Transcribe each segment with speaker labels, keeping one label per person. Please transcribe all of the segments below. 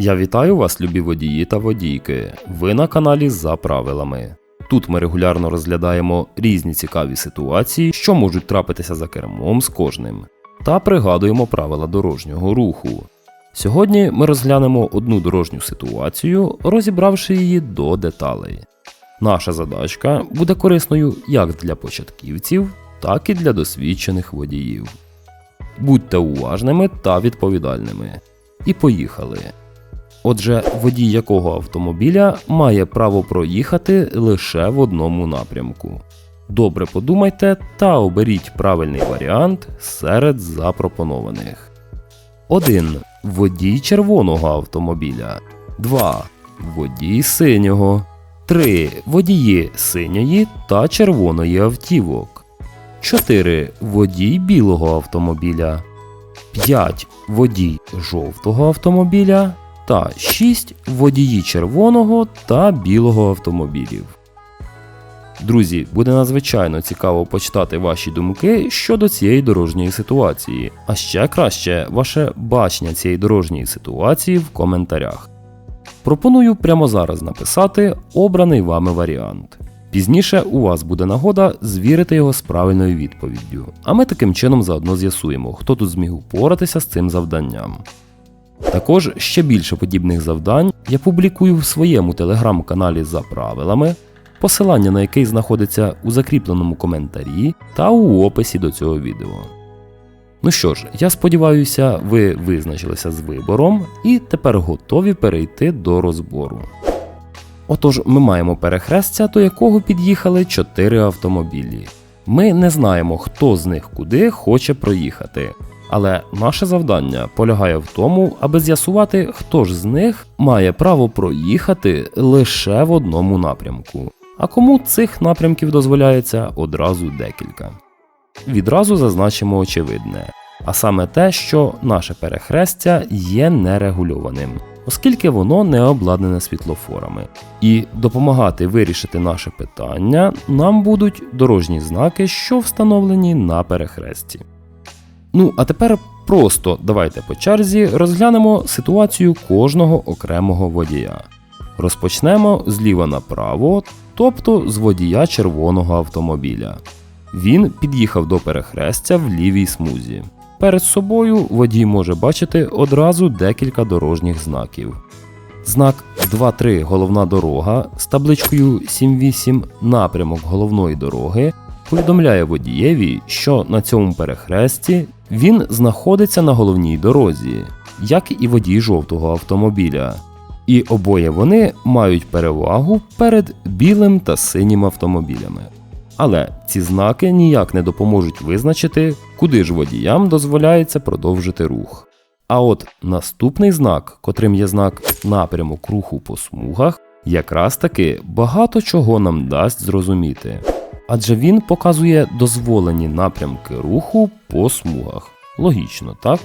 Speaker 1: Я вітаю вас, любі водії та водійки. Ви на каналі за правилами. Тут ми регулярно розглядаємо різні цікаві ситуації, що можуть трапитися за кермом з кожним, та пригадуємо правила дорожнього руху. Сьогодні ми розглянемо одну дорожню ситуацію, розібравши її до деталей. Наша задачка буде корисною як для початківців, так і для досвідчених водіїв. Будьте уважними та відповідальними. І поїхали. Отже, водій якого автомобіля має право проїхати лише в одному напрямку. Добре подумайте та оберіть правильний варіант серед запропонованих. 1. Водій червоного автомобіля. 2. Водій синього. 3. Водії синьої та червоної автівок. 4. Водій білого автомобіля. 5. Водій жовтого автомобіля. Та 6. Водії червоного та білого автомобілів. Друзі, буде надзвичайно цікаво почитати ваші думки щодо цієї дорожньої ситуації, а ще краще ваше бачення цієї дорожньої ситуації в коментарях. Пропоную прямо зараз написати обраний вами варіант. Пізніше у вас буде нагода звірити його з правильною відповіддю, а ми таким чином заодно з'ясуємо, хто тут зміг упоратися з цим завданням. Також ще більше подібних завдань я публікую в своєму телеграм-каналі за правилами, посилання на який знаходиться у закріпленому коментарі та у описі до цього відео. Ну що ж, я сподіваюся, ви визначилися з вибором і тепер готові перейти до розбору. Отож, ми маємо перехрестя, до якого під'їхали 4 автомобілі. Ми не знаємо, хто з них куди хоче проїхати. Але наше завдання полягає в тому, аби з'ясувати, хто ж з них має право проїхати лише в одному напрямку, а кому цих напрямків дозволяється одразу декілька. Відразу зазначимо очевидне, а саме те, що наше перехрестя є нерегульованим, оскільки воно не обладнане світлофорами. І допомагати вирішити наше питання нам будуть дорожні знаки, що встановлені на перехресті. Ну, а тепер просто давайте по черзі розглянемо ситуацію кожного окремого водія. Розпочнемо зліва направо, тобто з водія червоного автомобіля. Він під'їхав до перехрестя в лівій смузі. Перед собою водій може бачити одразу декілька дорожніх знаків. Знак 2.3 головна дорога з табличкою 7.8 напрямок головної дороги повідомляє водієві, що на цьому перехресті він знаходиться на головній дорозі, як і водій жовтого автомобіля. І обоє вони мають перевагу перед білим та синім автомобілями. Але ці знаки ніяк не допоможуть визначити, куди ж водіям дозволяється продовжити рух. А от наступний знак, котрим є знак напрямок руху по смугах, якраз таки багато чого нам дасть зрозуміти. Адже він показує дозволені напрямки руху по смугах. Логічно, так?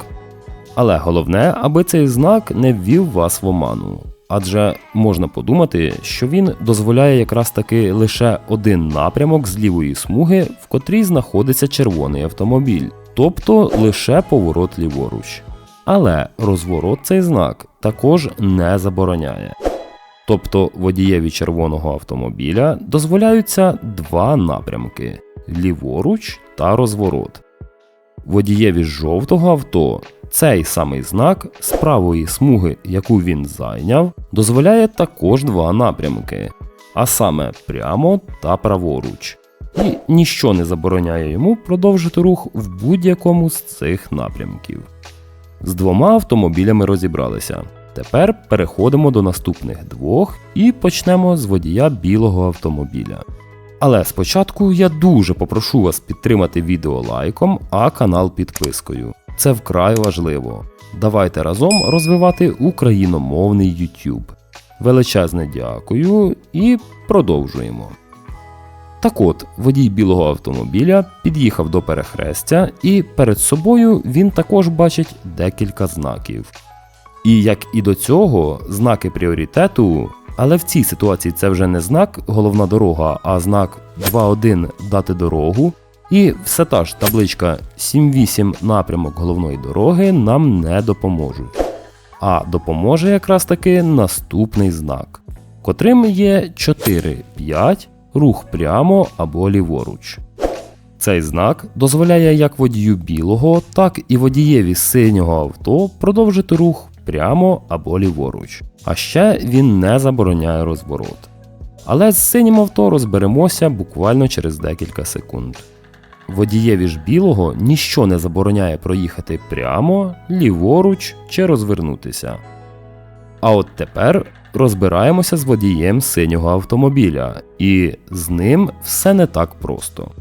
Speaker 1: Але головне, аби цей знак не ввів вас в оману. Адже можна подумати, що він дозволяє якраз таки лише один напрямок з лівої смуги, в котрій знаходиться червоний автомобіль, тобто лише поворот ліворуч. Але розворот цей знак також не забороняє. Тобто водієві червоного автомобіля дозволяються два напрямки ліворуч та розворот. Водієві жовтого авто цей самий знак з правої смуги, яку він зайняв, дозволяє також два напрямки, а саме прямо та праворуч. І ніщо не забороняє йому продовжити рух в будь-якому з цих напрямків. З двома автомобілями розібралися. Тепер переходимо до наступних двох і почнемо з водія білого автомобіля. Але спочатку я дуже попрошу вас підтримати відео лайком, а канал підпискою. Це вкрай важливо. Давайте разом розвивати україномовний YouTube. Величезне дякую і продовжуємо. Так от, водій білого автомобіля під'їхав до перехрестя, і перед собою він також бачить декілька знаків. І як і до цього, знаки пріоритету, але в цій ситуації це вже не знак головна дорога, а знак 2.1 дати дорогу. І все та ж табличка 7.8 напрямок головної дороги нам не допоможуть. а допоможе якраз таки наступний знак, котрим є 4-5 рух прямо або ліворуч. Цей знак дозволяє як водію білого, так і водієві синього авто продовжити рух прямо або ліворуч. А ще він не забороняє розворот. Але з синім авто розберемося буквально через декілька секунд. Водієві ж білого ніщо не забороняє проїхати прямо, ліворуч чи розвернутися. А от тепер розбираємося з водієм синього автомобіля, і з ним все не так просто.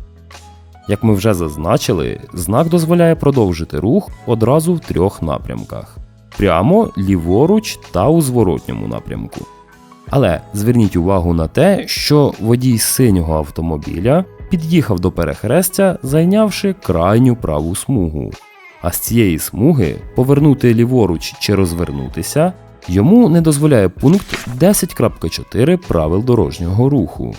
Speaker 1: Як ми вже зазначили, знак дозволяє продовжити рух одразу в трьох напрямках: прямо, ліворуч та у зворотньому напрямку. Але зверніть увагу на те, що водій синього автомобіля під'їхав до перехрестя, зайнявши крайню праву смугу. А з цієї смуги повернути ліворуч чи розвернутися йому не дозволяє пункт 10.4 правил дорожнього руху,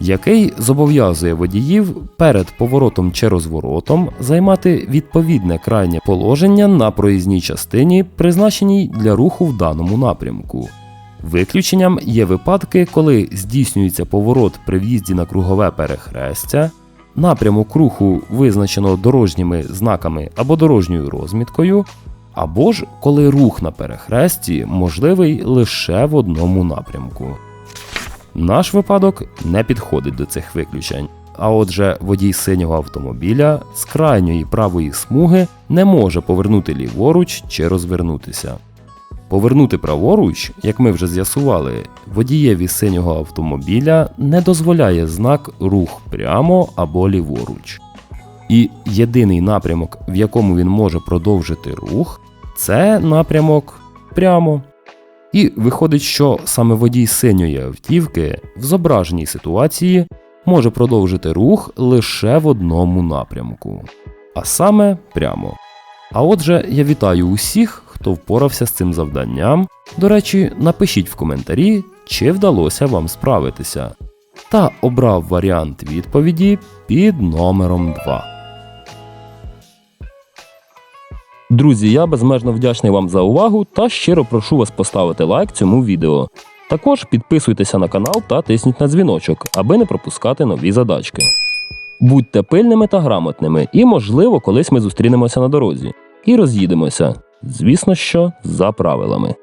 Speaker 1: який зобов'язує водіїв перед поворотом чи розворотом займати відповідне крайнє положення на проїзній частині, призначеній для руху в даному напрямку. Виключенням є випадки, коли здійснюється поворот при в'їзді на кругове перехрестя, напрямок руху визначено дорожніми знаками або дорожньою розміткою, або ж коли рух на перехресті можливий лише в одному напрямку. Наш випадок не підходить до цих виключень. А отже, водій синього автомобіля з крайньої правої смуги не може повернути ліворуч чи розвернутися. Повернути праворуч, як ми вже з'ясували, водієві синього автомобіля не дозволяє знак рух прямо або ліворуч. І єдиний напрямок, в якому він може продовжити рух, це напрямок прямо. І виходить, що саме водій синьої автівки в зображеній ситуації може продовжити рух лише в одному напрямку, а саме прямо. А отже, я вітаю усіх, хто впорався з цим завданням. До речі, напишіть в коментарі, чи вдалося вам справитися, та обрав варіант відповіді під номером 2. Друзі, я безмежно вдячний вам за увагу та щиро прошу вас поставити лайк цьому відео. Також підписуйтеся на канал та тисніть на дзвіночок, аби не пропускати нові задачки. Будьте пильними та грамотними, і, можливо, колись ми зустрінемося на дорозі і роз'їдемося. Звісно, що за правилами.